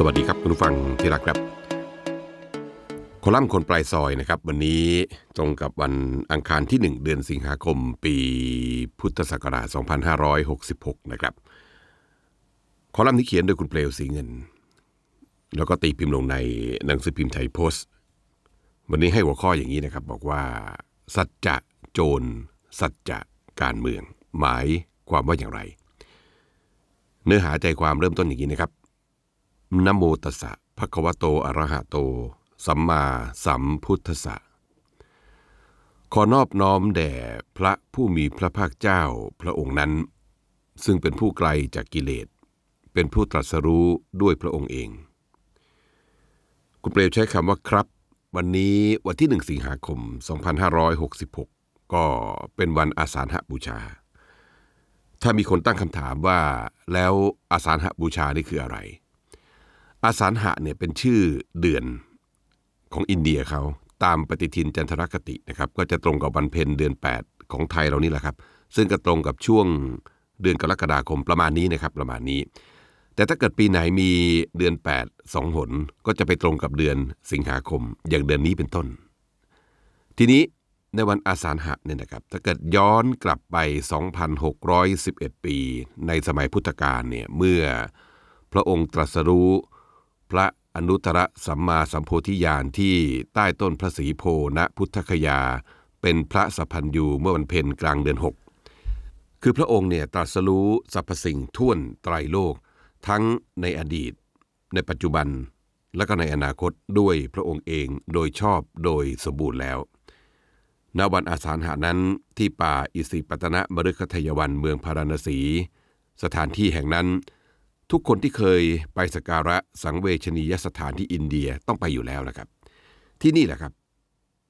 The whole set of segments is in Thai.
สวัสดีครับคุณผู้ฟังที่รักครับคอลัมน์คนปลายซอยนะครับ วันนี้ตรงกับวันอังคารที่ 1 เดือนสิงหาคม ปีพุทธศักราช 2566 นะครับ คอลัมน์นี้เขียนโดยคุณเปลวสีเงิน แล้วก็ตีพิมพ์ลงในหนังสือพิมพ์ไทยโพสต์ วันนี้ให้หัวข้ออย่างนี้นะครับ บอกว่า สัจจะโจร สัจจะการเมือง หมายความว่าอย่างไร เนื้อหาใจความเริ่มต้นอย่างนี้นะครับ นโมตัสสะภะคะวะโตอะระหะโต สัมมาสัมพุทธัสสะขอนอบน้อมแด่พระผู้มีพระภาคเจ้าพระองค์นั้น ซึ่งเป็นผู้ไกลจากกิเลส เป็นผู้ตรัสรู้ด้วยพระองค์เอง คุณเปลวใช้คำว่าครับ วันนี้วันที่หนึ่งสิงหาคม 2566 ก็เป็นวันอาสาฬหบูชา ถ้ามีคนตั้งคำถามว่าแล้วอาสาฬหบูชานี่คืออะไร อาสาฬหะเนี่ยเป็นชื่อเดือนของอินเดียเขาตามปฏิทินจันทรคตินะครับก็จะตรงกับวันเพ็ญเดือน 8 ของไทยเรานี่แหละครับ ซึ่งก็ตรงกับช่วงเดือนกรกฎาคมประมาณนี้นะครับประมาณนี้ แต่ถ้าเกิดปีไหนมีเดือน8สองหน ก็จะไปตรงกับเดือนสิงหาคม อย่างเดือนนี้เป็นต้น ทีนี้ในวันอาสาฬหะเนี่ยนะครับ ถ้าเกิดย้อนกลับไป 2,611 ปี ในสมัยพุทธกาลเนี่ยเมื่อพระองค์ตรัสรู้ พระอนุตตรสัมมาสัมโพธิญาณที่ใต้ต้นพระศรีโพณพุทธคยา เป็นพระสัพพัญยูเมื่อวันเพ็ญกลางเดือน 6 คือพระองค์เนี่ยตรัสรู้สรรพสิ่งท่วนไตรโลก ทั้งในอดีต ในปัจจุบันและก็ในอนาคตด้วยพระองค์เองโดยชอบโดยสมบูรณ์แล้วณวันอาสาฬหานั้นที่ป่าอิสิปตนะมฤคทายวันเมืองพาราณสี สถานที่แห่งนั้น ทุกคนที่เคยไปสกการะสังเวชนียสถานที่อินเดียต้องไปอยู่แล้วนะครับ ที่นี่แหละครับ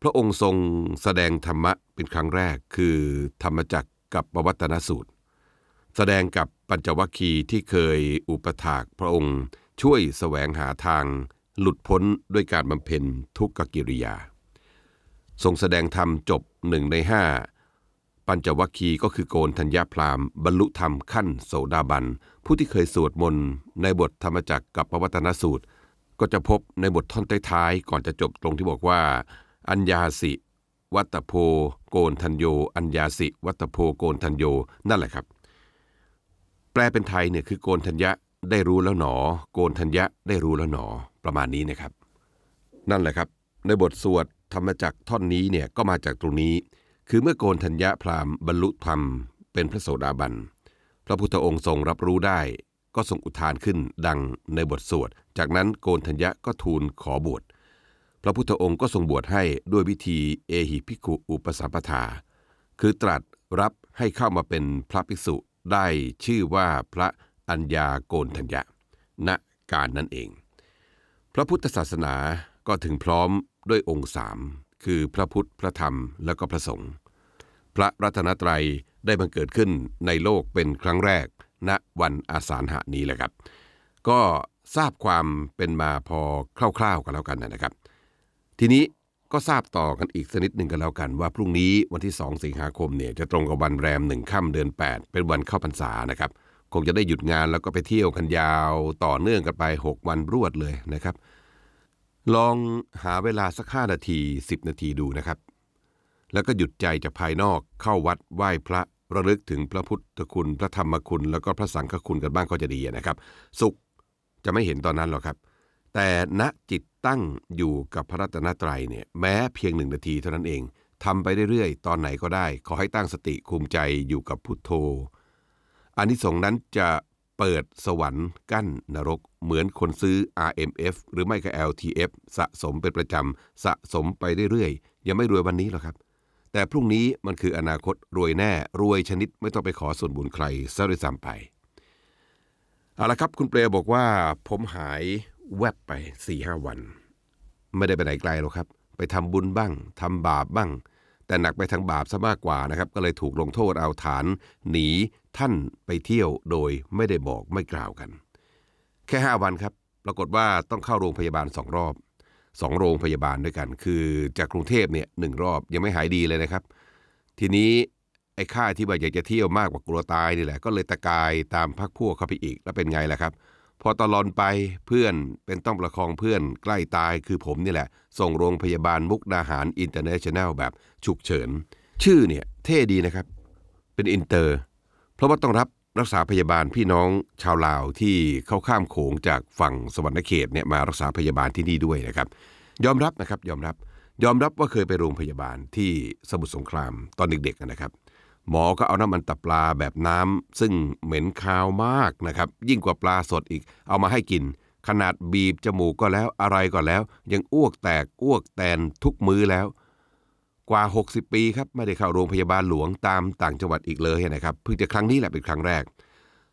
พระองค์ทรงแสดงธรรมะเป็นครั้งแรกคือธรรมจักรกับปวัตนสูตร แสดงกับปัญจวัคคีย์ที่เคยอุปถากพระองค์ช่วยแสวงหาทางหลุดพ้นด้วยการบำเพ็ญทุกขกิริยา ทรงแสดงธรรมจบหนึ่งในห้า ปัญจวัคคีย์ก็คือโกนธัญญาพรามบรรลุธรรมขั้นโสดาบัน ผู้ที่เคยสวดมนต์ในบทธรรมจักรกับปวัตนสูตร ก็จะพบในบทท่อนท้ายๆก่อนจะจบตรงที่บอกว่า อัญญาสิ วัตโพ โกนทัญโย อัญญาสิ วัตโพโกนทัญโยนั่นแหละครับ แปลเป็นไทยเนี่ยคือโกนทัญญะได้รู้แล้วหนอ โกนทัญญะได้รู้แล้วหนอประมาณนี้นะครับ นั่นแหละครับ ในบทสวดธรรมจักรท่อนนี้เนี่ยก็มาจากตรงนี้ คือเมื่อโกนทัญญะพราหมณ์บรรลุธรรมเป็นพระโสดาบัน พระพุทธองค์ทรงรับรู้ได้ ก็ทรงอุทานขึ้นดังในบทสวด จากนั้นโกนทัญญะก็ทูลขอบวช พระพุทธองค์ก็ทรงบวชให้ด้วยวิธีเอหิภิกขุอุปสัมปทา คือตรัสรับให้เข้ามาเป็นพระภิกษุได้ชื่อว่าพระอัญญาโกนทัญญะ ณ การนั้นเอง พระพุทธศาสนาก็ถึงพร้อมด้วยองค์สามคือพระพุทธ พระธรรม แล้วก็พระสงฆ์ พระรัตนตรัยได้บังเกิดขึ้นในโลกเป็นครั้งแรก ณวันอาสาฬหะนี้แหละครับ ก็ทราบความเป็นมาพอคร่าวๆกันแล้วกันนะครับ ทีนี้ก็ทราบต่อกันอีกสนิดหนึ่งกันแล้วกันว่าพรุ่งนี้วันที่ 2 สิงหาคมเนี่ยจะตรงกับวันแรมหนึ่งค่ำเดือน 8 เป็นวันเข้าพรรษานะครับ คงจะได้หยุดงานแล้วก็ไปเที่ยวกันยาวต่อเนื่องกันไป 6 วันรวดเลยนะครับ ลองหาเวลาสักห้านาที 10 นาทีดูนะครับ แล้วก็หยุดใจจากภายนอกเข้าวัดไหว้พระระลึกถึงพระพุทธคุณ พระธรรมคุณ แล้วก็พระสังฆคุณกันบ้างก็จะดีนะครับ สุขจะไม่เห็นตอนนั้นหรอกครับ แต่ณจิตตั้งอยู่กับพระรัตนตรัยเนี่ยแม้เพียงหนึ่งนาทีเท่านั้นเองทำไปเรื่อยๆ ตอนไหนก็ได้ ขอให้ตั้งสติคุมใจอยู่กับพุทโธอานิสงส์นั้นจะเปิดสวรรค์กั้นนรก เหมือนคนซื้อ RMF หรือไม่ก็ LTF สะสมเป็นประจำ สะสมไปเรื่อยๆ ยังไม่รวยวันนี้หรอกครับ แต่พรุ่งนี้มันคืออนาคตรวยแน่รวยชนิดไม่ต้องไปขอส่วนบุญใครซะด้วยซ้ำไปเอาละครับ คุณเปรบอกว่า ผมหายแวบไป4ีหวัน ไม่ได้ไปไหนไกลหรอกครับ ไปทำบุญบ้างทำบาปบ้าง แต่หนักไปทางบาปซะมากกว่านะครับ ก็เลยถูกลงโทษเอาฐาน หนีท่านไปเที่ยวโดยไม่ได้บอกไม่กล่าวกัน แค่5วันครับ ปรากฏว่าต้องเข้าโรงพยาบาลสองรอบ สองโรงพยาบาลด้วยกัน คือจากกรุงเทพเนี่ยหนึ่งรอบยังไม่หายดีเลยนะครับ ทีนี้ไอ้ข้าที่ว่าอยากจะเที่ยวมากกว่ากลัวตายนี่แหละ ก็เลยตะกายตามพักพวกเข้าไปอีกแล้วเป็นไงล่ะครับ พอตลอนไปเพื่อนเป็นต้องประคองเพื่อนใกล้ตายคือผมนี่แหละ ส่งโรงพยาบาลมุกดาหารอินเตอร์เนชั่นแนลแบบฉุกเฉิน ชื่อเนี่ยเท่ดีนะครับ เป็นอินเตอร์ เพราะว่าต้องรับ รักษาพยาบาลพี่น้องชาวลาวที่เข้าข้ามโขงจากฝั่งสวรรณเขตเนี่ยมารักษาพยาบาลที่นี่ด้วยนะครับ ยอมรับนะครับยอมรับยอมรับว่าเคยไปโรงพยาบาลที่สมุทรสงครามตอนเด็กๆนะครับ หมอก็เอาน้ำมันตับปลาแบบน้ำซึ่งเหม็นคาวมากนะครับ ยิ่งกว่าปลาสดอีก เอามาให้กิน ขนาดบีบจมูกก็แล้วอะไรก็แล้ว ยังอ้วกแตกอ้วกแตนทุกมื้อแล้ว กว่า 60 ปีครับไม่ได้เข้าโรงพยาบาลหลวงตามต่างจังหวัดอีกเลยนะครับเพิ่งจะครั้งนี้แหละเป็นครั้งแรก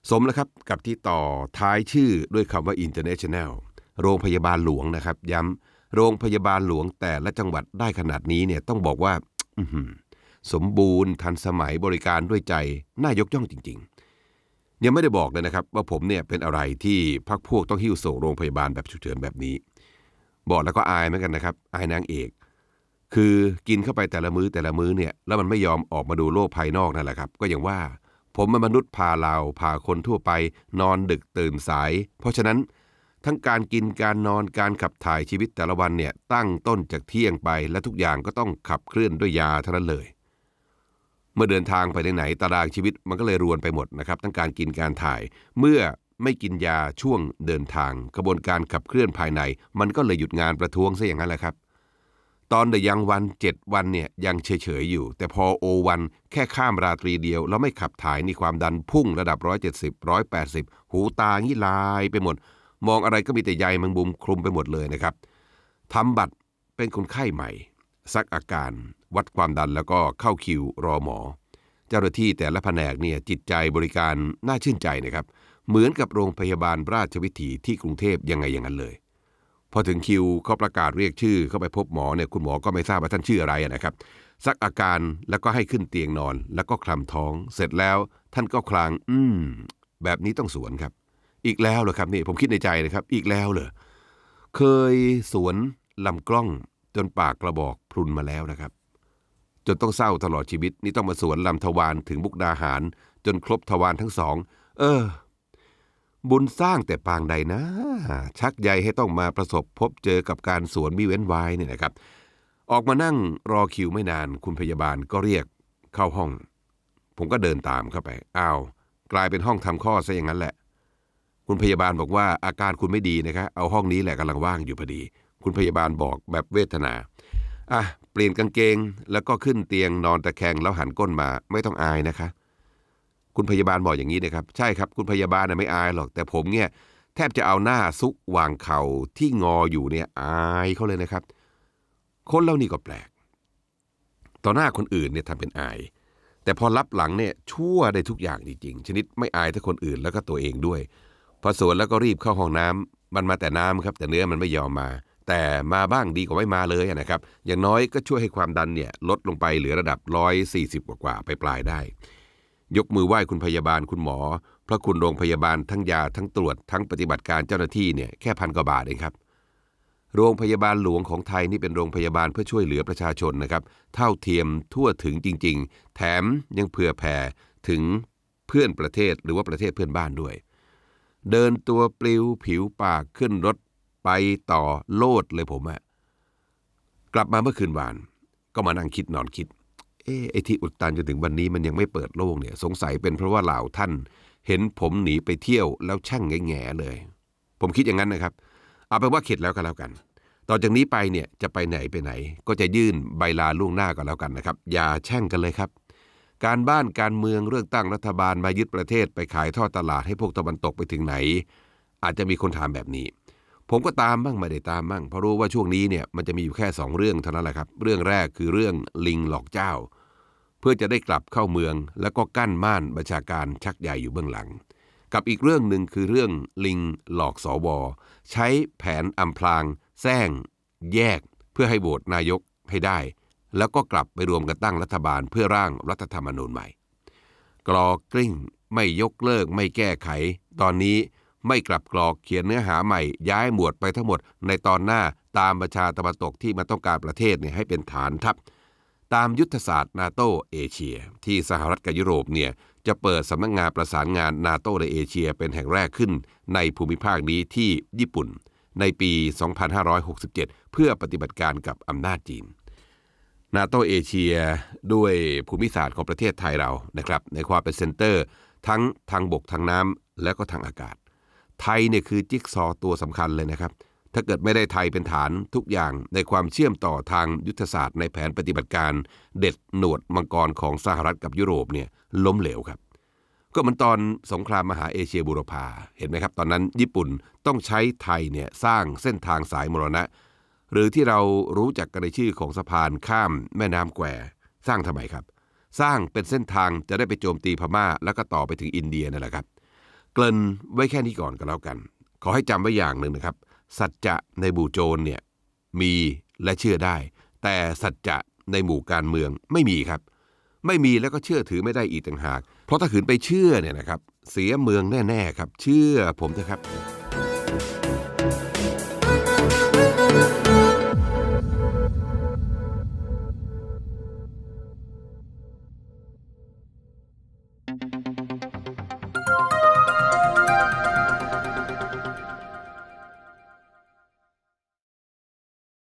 สมแล้วครับกับที่ต่อท้ายชื่อด้วยคำว่า international โรงพยาบาลหลวงนะครับย้ำโรงพยาบาลหลวงแต่ละจังหวัดได้ขนาดนี้เนี่ยต้องบอกว่าสมบูรณ์ทันสมัยบริการด้วยใจน่ายกย่องจริง ๆ ยังไม่ได้บอกเลยนะครับว่าผมเนี่ยเป็นอะไรที่พักพวกต้องหิ้วส่งโรงพยาบาลแบบฉุกเฉินแบบนี้ บอกแล้วก็อายเหมือนกันนะครับ อายนางเอก คือกินเข้าไปแต่ละมื้อแต่ละมื้อเนี่ยแล้วมันไม่ยอมออกมาดูโลกภายนอกนั่นแหละครับ ก็อย่างว่า ผมเป็นมนุษย์พาเราพาคนทั่วไป นอนดึกตื่นสาย เพราะฉะนั้น ทั้งการกินการนอนการขับถ่ายชีวิตแต่ละวันเนี่ยตั้งต้นจากเที่ยงไปและทุกอย่างก็ต้องขับเคลื่อนด้วยยาเท่านั้นเลย เมื่อเดินทางไปไหนตารางชีวิตมันก็เลยรวนไปหมดนะครับทั้งการกินการถ่าย เมื่อไม่กินยาช่วงเดินทาง กระบวนการขับเคลื่อนภายใน มันก็เลยหยุดงานประท้วงซะอย่างนั้นแหละครับ ตอนเดยังวันเจ็ดวันเนี่ยยังเฉยๆอยู่ แต่พอโอวันแค่ข้ามราตรีเดียว แล้วไม่ขับถ่ายนี่ความดันพุ่งระดับ 170 180 หูตางี้ลายไปหมด มองอะไรก็มีแต่ใยมังบุมคลุมไปหมดเลยนะครับทำบัตรเป็นคนไข้ใหม่ ซักอาการ วัดความดันแล้วก็เข้าคิวรอหมอ เจ้าหน้าที่แต่ละแผนกเนี่ยจิตใจบริการน่าชื่นใจนะครับ เหมือนกับโรงพยาบาลราชวิถีที่กรุงเทพยังไงอย่างนั้นเลย พอถึงคิวเขาประกาศเรียกชื่อเข้าไปพบหมอเนี่ยคุณหมอก็ไม่ทราบว่าท่านชื่ออะไรนะครับซักอาการแล้วก็ให้ขึ้นเตียงนอน แล้วก็คลำท้อง เสร็จแล้วท่านก็คลาง อืม แบบนี้ต้องสวนครับ อีกแล้วเหรอครับนี่ผมคิดในใจนะครับ อีกแล้วเหรอเคยสวนลำกล้องจนปากกระบอกพรุนมาแล้วนะครับ จนต้องเศร้าตลอดชีวิต นี่ต้องมาสวนลำทวารถึงมุกดาหาร จนครบทวารทั้งสอง เออ บุญสร้างแต่ปางใดนะ ชักใยให้ต้องมาประสบพบเจอกับการสวนมิเว้นไว้เนี่ยนะครับ ออกมานั่งรอคิวไม่นานคุณพยาบาลก็เรียกเข้าห้อง ผมก็เดินตามเข้าไปอ้าวกลายเป็นห้องทำข้อซะอย่างนั้นแหละ คุณพยาบาลบอกว่าอาการคุณไม่ดีนะครับเอาห้องนี้แหละกำลังว่างอยู่พอดี คุณพยาบาลบอกแบบเวทนาอะเปลี่ยนกางเกงแล้วก็ขึ้นเตียงนอนตะแคงแล้วหันก้นมาไม่ต้องอายนะคะ คุณพยาบาลบอกอย่างนี้นะครับ ใช่ครับ คุณพยาบาลนะไม่อายหรอก แต่ผมเนี่ยแทบจะเอาหน้าซุกวางเข่าที่งออยู่เนี่ยอายเขาเลยนะครับ คนเรานี่ก็แปลก ต่อหน้าคนอื่นเนี่ยทำเป็นอาย แต่พอรับหลังเนี่ยชั่วได้ทุกอย่างจริงๆ ชนิดไม่อายทั้งคนอื่นแล้วก็ตัวเองด้วย พอสวนแล้วก็รีบเข้าห้องน้ำมันมาแต่น้ำครับ แต่เนื้อมันไม่ยอมมา แต่มาบ้างดีกว่าไม่มาเลยนะครับ อย่างน้อยก็ช่วยให้ความดันเนี่ยลดลงไปเหลือระดับ140กว่าๆไปปลายได้ ยกมือไหว้คุณพยาบาลคุณหมอ พระคุณโรงพยาบาลทั้งยาทั้งตรวจทั้งปฏิบัติการเจ้าหน้าที่เนี่ยแค่พันกว่าบาทเองครับ โรงพยาบาลหลวงของไทยนี่เป็นโรงพยาบาลเพื่อช่วยเหลือประชาชนนะครับ เท่าเทียมทั่วถึงจริง ๆ แถมยังเผื่อแผ่ถึงเพื่อนประเทศหรือว่าประเทศเพื่อนบ้านด้วย เดินตัวปลิวผิวปากขึ้นรถไปต่อโลดเลยผมอะกลับมาเมื่อคืนวาน ก็มานั่งคิดนอนคิด เอ๊ไอที่อุดตันจนถึงวันนี้มันยังไม่เปิดโล่งเนี่ย สงสัยเป็นเพราะว่าเหล่าท่าน เห็นผมหนีไปเที่ยวแล้วช่างแง่ๆเลย ผมคิดอย่างนั้นนะครับ เอาเป็นว่าเข็ดแล้วก็แล้วกัน ต่อจากนี้ไปเนี่ยจะไปไหนไปไหน ก็จะยื่นใบลาล่วงหน้าก็แล้วกันนะครับ อย่าแช่งกันเลยครับ การบ้านการเมืองเรื่องตั้งรัฐบาลมายึดประเทศไปขายทอดตลาดให้พวกตะวันตกไปถึงไหน อาจจะมีคนถามแบบนี้ผมก็ตามบ้างไม่ได้ตามบ้างเพราะรู้ว่าช่วงนี้เนี่ยมันจะมีอยู่แค่สองเรื่องเท่านั้นแหละครับ เรื่องแรกคือเรื่องลิงหลอกเจ้า พื่อจะได้กลับเข้าเมือง แล้วก็กั้นม่านบัญชาการชักใหญ่อยู่เบื้องหลัง กับอีกเรื่องหนึ่งคือเรื่องลิงหลอกสอวอใช้แผนอำพรางแซงแยก เพื่อให้โหวตนายกให้ได้ แล้วก็กลับไปรวมกันตั้งรัฐบาลเพื่อร่างรัฐธรรมนูญใหม่ กรอกลิ้งไม่ยกเลิกไม่แก้ไข ตอนนี้ไม่กลับกรอกเขียนเนื้อหาใหม่ ย้ายหมวดไปทั้งหมดในตอนหน้าตามประชาตะวันตกที่มาต้องการประเทศเนี่ยให้เป็นฐานทัพ ตามยุทธศาสตร์นาโตเอเชีย ที่สหรัฐกับยุโรปเนี่ยจะเปิดสำนักงงานประสานงานนาโตในเอเชียเป็นแห่งแรกขึ้นในภูมิภาคนี้ที่ญี่ปุ่น ในปี 2567 เพื่อปฏิบัติการกับอำนาจจีน นาโตเอเชียด้วยภูมิศาสตร์ของประเทศไทยเรานะครับในความเป็นเซ็นเตอร์ ทั้งทางบกทางน้ำและก็ทางอากาศ ไทยเนี่ยคือจิ๊กซอตัวสำคัญเลยนะครับ ถ้าเกิดไม่ได้ไทยเป็นฐานทุกอย่างในความเชื่อมต่อทางยุทธศาสตร์ในแผนปฏิบัติการ เด็ดหนวดมังกรของสหรัฐกับยุโรปเนี่ยล้มเหลวครับ ก็เหมือนตอนสงครามมหาเอเชียบูรพาเห็นไหมครับ ตอนนั้นญี่ปุ่นต้องใช้ไทยเนี่ยสร้างเส้นทางสายมรณะ หรือที่เรารู้จักกันในชื่อของสะพานข้ามแม่น้ำแควสร้างทำไมครับ สร้างเป็นเส้นทางจะได้ไปโจมตีพม่า แล้วก็ต่อไปถึงอินเดียนั่นแหละครับ เกริ่นไว้แค่นี้ก่อนก็แล้วกัน ขอให้จำไว้อย่างหนึ่งนะครับ สัจจะในบูโจรเนี่ยมีและเชื่อได้ แต่สัจจะในหมู่การเมืองไม่มีครับ ไม่มีแล้วก็เชื่อถือไม่ได้อีกต่างหาก เพราะถ้าขืนไปเชื่อเนี่ยนะครับ เสียเมืองแน่ ๆ ครับ เชื่อผมเถอะครับ